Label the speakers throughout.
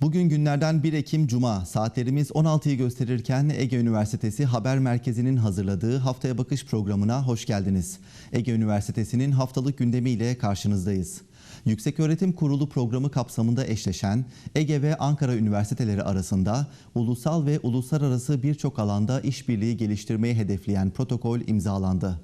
Speaker 1: Bugün günlerden 1 Ekim Cuma saatlerimiz 16'yı gösterirken Ege Üniversitesi Haber Merkezi'nin hazırladığı Haftaya Bakış programına hoş geldiniz. Ege Üniversitesi'nin haftalık gündemiyle karşınızdayız. Yükseköğretim Kurulu programı kapsamında eşleşen Ege ve Ankara Üniversiteleri arasında ulusal ve uluslararası birçok alanda işbirliği geliştirmeyi hedefleyen protokol imzalandı.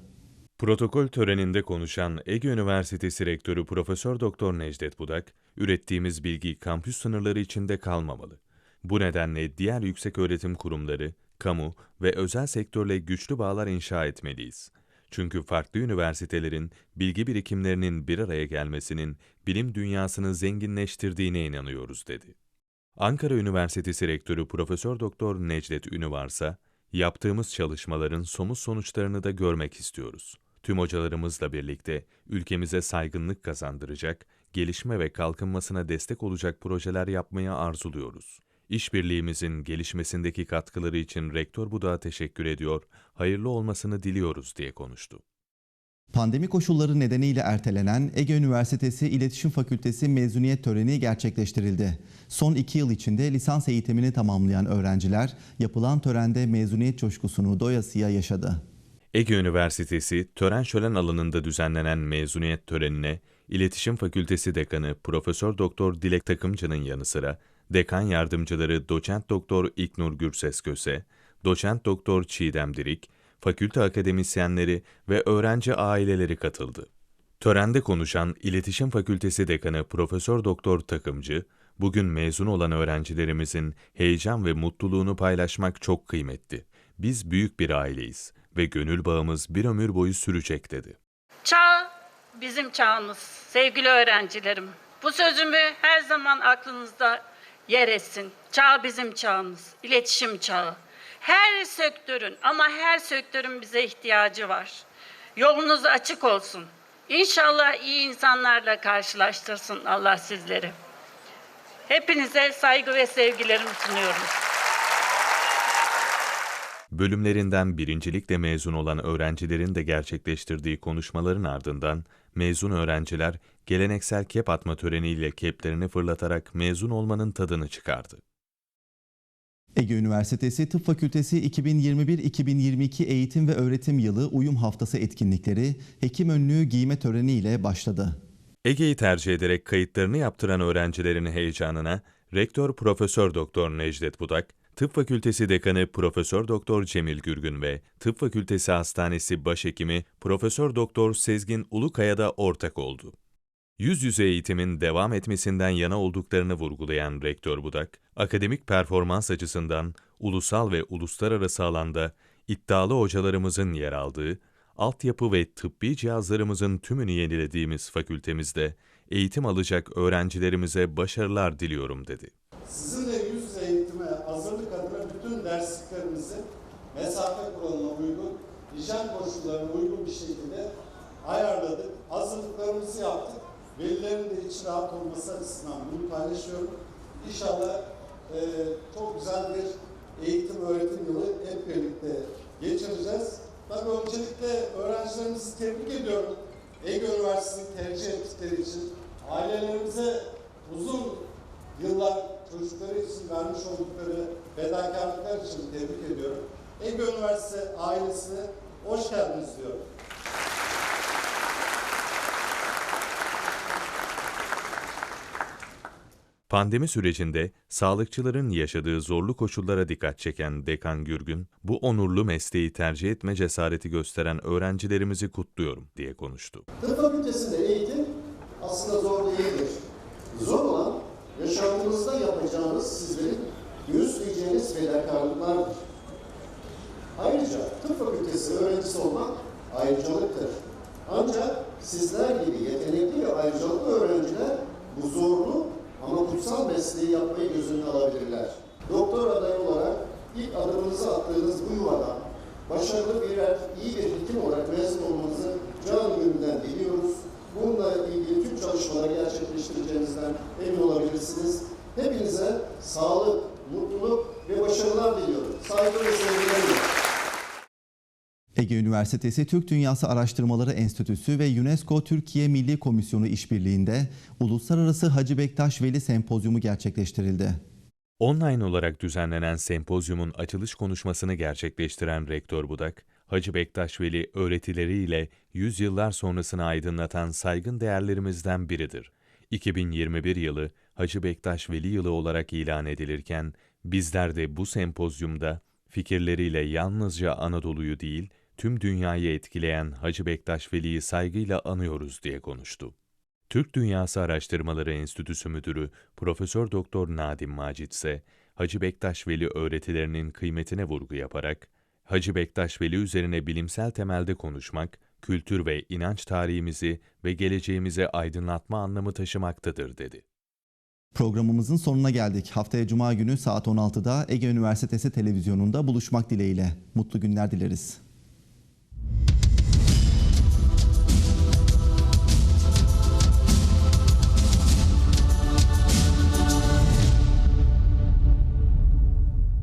Speaker 2: Protokol töreninde konuşan Ege Üniversitesi Rektörü Profesör Doktor Necdet Budak, ürettiğimiz bilgi kampüs sınırları içinde kalmamalı. Bu nedenle diğer yükseköğretim kurumları, kamu ve özel sektörle güçlü bağlar inşa etmeliyiz. Çünkü farklı üniversitelerin bilgi birikimlerinin bir araya gelmesinin bilim dünyasını zenginleştirdiğine inanıyoruz dedi. Ankara Üniversitesi Rektörü Profesör Doktor Necdet Ünüvarsa, yaptığımız çalışmaların somut sonuçlarını da görmek istiyoruz. Tüm hocalarımızla birlikte ülkemize saygınlık kazandıracak, gelişme ve kalkınmasına destek olacak projeler yapmaya arzuluyoruz. İşbirliğimizin gelişmesindeki katkıları için Rektör Budak'a teşekkür ediyor, hayırlı olmasını diliyoruz diye konuştu.
Speaker 1: Pandemi koşulları nedeniyle ertelenen Ege Üniversitesi İletişim Fakültesi mezuniyet töreni gerçekleştirildi. Son iki yıl içinde lisans eğitimini tamamlayan öğrenciler yapılan törende mezuniyet coşkusunu doyasıya yaşadı.
Speaker 2: Ege Üniversitesi tören şölen alanında düzenlenen mezuniyet törenine İletişim Fakültesi Dekanı Profesör Doktor Dilek Takımcı'nın yanı sıra dekan yardımcıları Doçent Doktor İknur Gürses Köse, Doçent Doktor Çiğdem Dirik, fakülte akademisyenleri ve öğrenci aileleri katıldı. Törende konuşan İletişim Fakültesi Dekanı Profesör Doktor Takımcı, bugün mezun olan öğrencilerimizin heyecan ve mutluluğunu paylaşmak çok kıymetli. Biz büyük bir aileyiz ve gönül bağımız bir ömür boyu sürecek dedi.
Speaker 3: Çağ bizim çağımız sevgili öğrencilerim. Bu sözümü her zaman aklınızda yer etsin. Çağ bizim çağımız, iletişim çağı. Her sektörün ama her sektörün bize ihtiyacı var. Yolunuz açık olsun. İnşallah iyi insanlarla karşılaştırsın Allah sizleri. Hepinize saygı ve sevgilerimi sunuyorum.
Speaker 2: Bölümlerinden birincilikle mezun olan öğrencilerin de gerçekleştirdiği konuşmaların ardından mezun öğrenciler geleneksel kep atma töreniyle keplerini fırlatarak mezun olmanın tadını çıkardı.
Speaker 1: Ege Üniversitesi Tıp Fakültesi 2021-2022 eğitim ve öğretim yılı uyum haftası etkinlikleri hekim önlüğü giyme töreniyle başladı.
Speaker 2: Ege'yi tercih ederek kayıtlarını yaptıran öğrencilerin heyecanına Rektör Profesör Doktor Necdet Budak, Tıp Fakültesi Dekanı Profesör Doktor Cemil Gürgün ve Tıp Fakültesi Hastanesi Başhekimi Profesör Doktor Sezgin Ulukaya da ortak oldu. Yüz yüze eğitimin devam etmesinden yana olduklarını vurgulayan Rektör Budak, akademik performans açısından ulusal ve uluslararası alanda iddialı hocalarımızın yer aldığı, altyapı ve tıbbi cihazlarımızın tümünü yenilediğimiz fakültemizde eğitim alacak öğrencilerimize başarılar diliyorum dedi.
Speaker 4: Sizinle yüz dersliklerimizi mesafe kuralına uygun, hijyen koşullarına uygun bir şekilde ayarladık. Hazırlıklarımızı yaptık. Velilerin de iç rahat olması açısından bunu paylaşıyorum. İnşallah e, çok güzel bir eğitim öğretim yılı hep birlikte geçireceğiz. Tabii öncelikle öğrencilerimizi tebrik ediyorum. Ege Üniversitesi'ni tercih ettikleri için ailelerimize uzun yıllar çocukları için vermiş oldukları fedakarlıklar için tebrik ediyorum. Ege Üniversitesi ailesine hoş geldiniz diyorum.
Speaker 2: Pandemi sürecinde sağlıkçıların yaşadığı zorlu koşullara dikkat çeken Dekan Gürgün, bu onurlu mesleği tercih etme cesareti gösteren öğrencilerimizi kutluyorum diye konuştu.
Speaker 5: Tıp fakültesinde eğitim aslında zor değildir. Zor olan yaşantınızda yapacağınız sizlerin göğüsleyeceğiniz fedakarlıklardır. Ayrıca tıp fakültesi öğrencisi olmak ayrıcalıktır. Ancak sizler gibi yetenekli ve ayrıcalıklı öğrenciler bu zorlu ama kutsal mesleği yapmayı göz önüne alabilirler. Doktor adayı olarak ilk adımınızı attığınız bu yuvadan başarılı birer, iyi bir hekim olarak mezun olmanızı can gönülden diliyoruz. Bununla çalışmaları gerçekleştireceğinizden emin olabilirsiniz. Hepinize sağlık, mutluluk ve başarılar diliyorum. Saygı ve sevgilerimle.
Speaker 1: Ege Üniversitesi Türk Dünyası Araştırmaları Enstitüsü ve UNESCO Türkiye Milli Komisyonu işbirliğinde Uluslararası Hacı Bektaş Veli Sempozyumu gerçekleştirildi.
Speaker 2: Online olarak düzenlenen sempozyumun açılış konuşmasını gerçekleştiren Rektör Budak, Hacı Bektaş Veli öğretileriyle yüzyıllar sonrasını aydınlatan saygın değerlerimizden biridir. 2021 yılı Hacı Bektaş Veli yılı olarak ilan edilirken, bizler de bu sempozyumda fikirleriyle yalnızca Anadolu'yu değil, tüm dünyayı etkileyen Hacı Bektaş Veli'yi saygıyla anıyoruz diye konuştu. Türk Dünyası Araştırmaları Enstitüsü Müdürü Profesör Doktor Nadim Macit ise Hacı Bektaş Veli öğretilerinin kıymetine vurgu yaparak Hacı Bektaş Veli üzerine bilimsel temelde konuşmak, kültür ve inanç tarihimizi ve geleceğimizi aydınlatma anlamı taşımaktadır dedi.
Speaker 1: Programımızın sonuna geldik. Haftaya Cuma günü saat 16'da Ege Üniversitesi televizyonunda buluşmak dileğiyle. Mutlu günler dileriz.